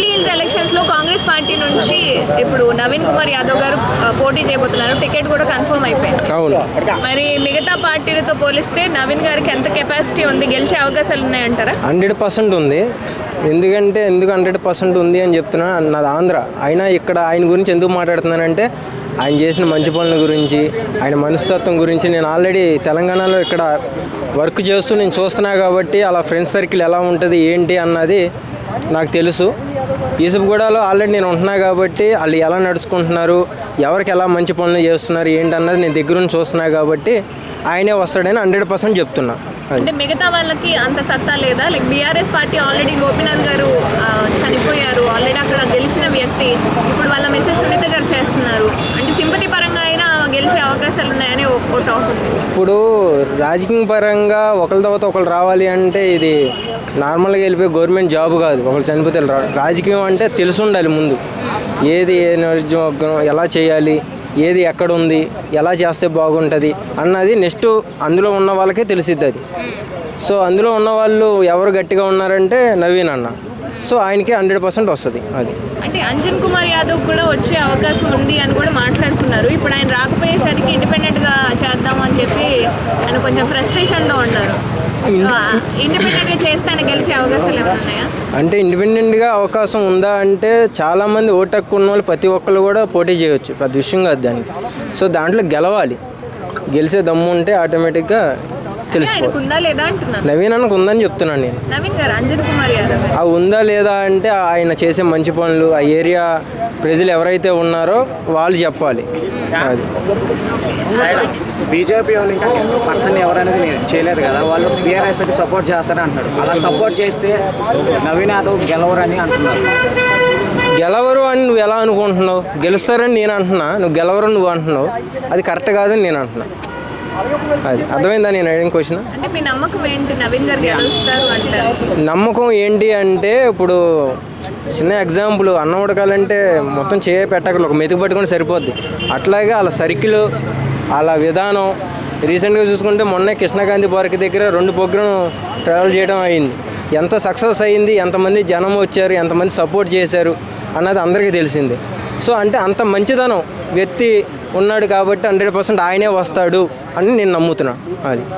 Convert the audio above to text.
Hills ఎలక్షన్స్లో Congress party నుంచి ఇప్పుడు నవీన్ కుమార్ యాదవ్ గారు పోటీ చేయబోతున్నారు. టికెట్ కూడా కన్ఫర్మ్ అయిపోయింది. మరి మిగతా పార్టీలతో పోలిస్తే నవీన్ గారికి ఎంత కెపాసిటీ ఉంది? గెలిచే అవకాశాలు ఉన్నాయంటారా? హండ్రెడ్ పర్సెంట్ ఉంది. ఎందుకంటే ఎందుకు హండ్రెడ్ పర్సెంట్ ఉంది అని చెప్తున్నా నాది ఆంధ్ర. అయినా ఇక్కడ ఆయన గురించి ఎందుకు మాట్లాడుతున్నానంటే ఆయన చేసిన మంచి పనుల గురించి ఆయన మనస్తత్వం గురించి నేను ఆల్రెడీ తెలంగాణలో ఇక్కడ వర్క్ చేస్తూ నేను చూస్తున్నా కాబట్టి అలా ఫ్రెండ్స్ సర్కిల్ ఎలా ఉంటుంది ఏంటి అన్నది నాకు తెలుసు. ఈసుపుగూడలో ఆల్రెడీ నేను ఉంటున్నా కాబట్టి వాళ్ళు ఎలా నడుచుకుంటున్నారు ఎవరికి ఎలా మంచి పనులు చేస్తున్నారు ఏంటన్నది నేను దగ్గరుండి చూస్తున్నా కాబట్టి ఆయనే వస్తాడని హండ్రెడ్ పర్సెంట్ చెప్తున్నా. అంటే మిగతా వాళ్ళకి అంత సత్తా లేదా? Like BRS party already Gopinath గారు చనిపోయారు. ఆల్రెడీ అక్కడ గెలిచిన వ్యక్తి. ఇప్పుడు వాళ్ళ మెసేజ్ సునీత గారు చేస్తున్నారు. అంటే సింపతి పరంగా అయినా గెలిచే అవకాశాలు ఉన్నాయని టాక్ ఉంది. ఇప్పుడు రాజకీయ పరంగా ఒకరి తర్వాత ఒకరు రావాలి అంటే ఇది నార్మల్గా వెళ్ళిపోయి గవర్నమెంట్ జాబ్ కాదు. ఒకరు చనిపోతే రా రాజకీయం అంటే తెలిసి ఉండాలి ముందు. ఏది ఏ నియోజకవర్గం ఎలా చేయాలి ఏది ఎక్కడ ఉంది ఎలా చేస్తే బాగుంటుంది అన్నది నెక్స్ట్ అందులో ఉన్న వాళ్ళకే తెలిసిద్ది అది సో అందులో ఉన్న వాళ్ళు ఎవరు గట్టిగా ఉన్నారంటే నవీన్ అన్న. సో ఆయనకి హండ్రెడ్ పర్సెంట్ వస్తుంది అది. అంటే అంజన్ కుమార్ యాదవ్ కూడా వచ్చే అవకాశం ఉంది అని కూడా మాట్లాడుతున్నారు. ఇప్పుడు ఆయన రాకపోయేసరికి ఇండిపెండెంట్గా చేద్దాం అని చెప్పి ఆయన కొంచెం ఫ్రస్ట్రేషన్లో ఉన్నారు ఇండిపెండెంట్గా చేస్తే ఆయన గెలిచే అవకాశాలు ఏమైనా ఉన్నాయా? అంటే ఇండిపెండెంట్గా అవకాశం ఉందా అంటే చాలామంది ఓటు హక్కు ఉన్న వాళ్ళు ప్రతి ఒక్కరు కూడా పోటీ చేయొచ్చు పెద్ద విషయం కాదు దానికి. సో దాంట్లో గెలవాలి. గెలిచే దమ్ము ఉంటే ఆటోమేటిక్గా తెలిసిపోతుంది లేదా అంటున్నాను. నవీన్ అన్నకు ఉందని చెప్తున్నాను నేను. నవీన్ గారు అంజన్ కుమార్ యాదవ్ గారు. ఆ ఉందా లేదా అంటే ఆయన చేసే మంచి పనులు ఆ ఏరియా ప్రజలు ఎవరైతే ఉన్నారో వాళ్ళు చెప్పాలి. అది. బీజేపీ వాళ్ళు ఇంకా టెన్ పర్సెంట్ ఎవరనేది నేను చేయలేదు కదా. వాళ్ళు బీఆర్ఎస్కి సపోర్ట్ చేస్తారని అంటున్నారు. అలా సపోర్ట్ చేస్తే నవీన్ యాదవ్ గెలవరని అంటున్నారు. గెలవరు అని నువ్వు ఎలా అనుకుంటున్నావు? గెలుస్తారని నేను అంటున్నా. నువ్వు గెలవరు నువ్వు అంటున్నావు. అది కరెక్ట్ కాదని నేను అంటున్నా. అది అర్థమైందా నేను అడిగిన క్వశ్చన్ అంటే మీ నమ్మకం ఏంటి? నవీన్ గారు గెలుస్తారు అంటారు. నమ్మకం ఏంటి అంటే ఇప్పుడు చిన్న ఎగ్జాంపుల్ అన్నం ఉడకాలంటే మొత్తం చేయ పెట్టకలు ఒక మెతుకు పట్టుకొని సరిపోద్ది. అట్లాగే వాళ్ళ సర్కిల్ వాళ్ళ విధానం రీసెంట్గా చూసుకుంటే మొన్నే కృష్ణగాంధీ పార్క్ దగ్గర రెండు ప్రోగ్రాం ట్రావెల్ చేయడం అయింది. ఎంత సక్సెస్ అయింది ఎంతమంది జనం వచ్చారు ఎంతమంది సపోర్ట్ చేశారు అన్నది అందరికీ తెలిసింది. సో అంటే అంత మంచిదనం వ్యక్తి ఉన్నాడు కాబట్టి హండ్రెడ్ పర్సెంట్ ఆయనే వస్తాడు అని నేను నమ్ముతున్నాను అది.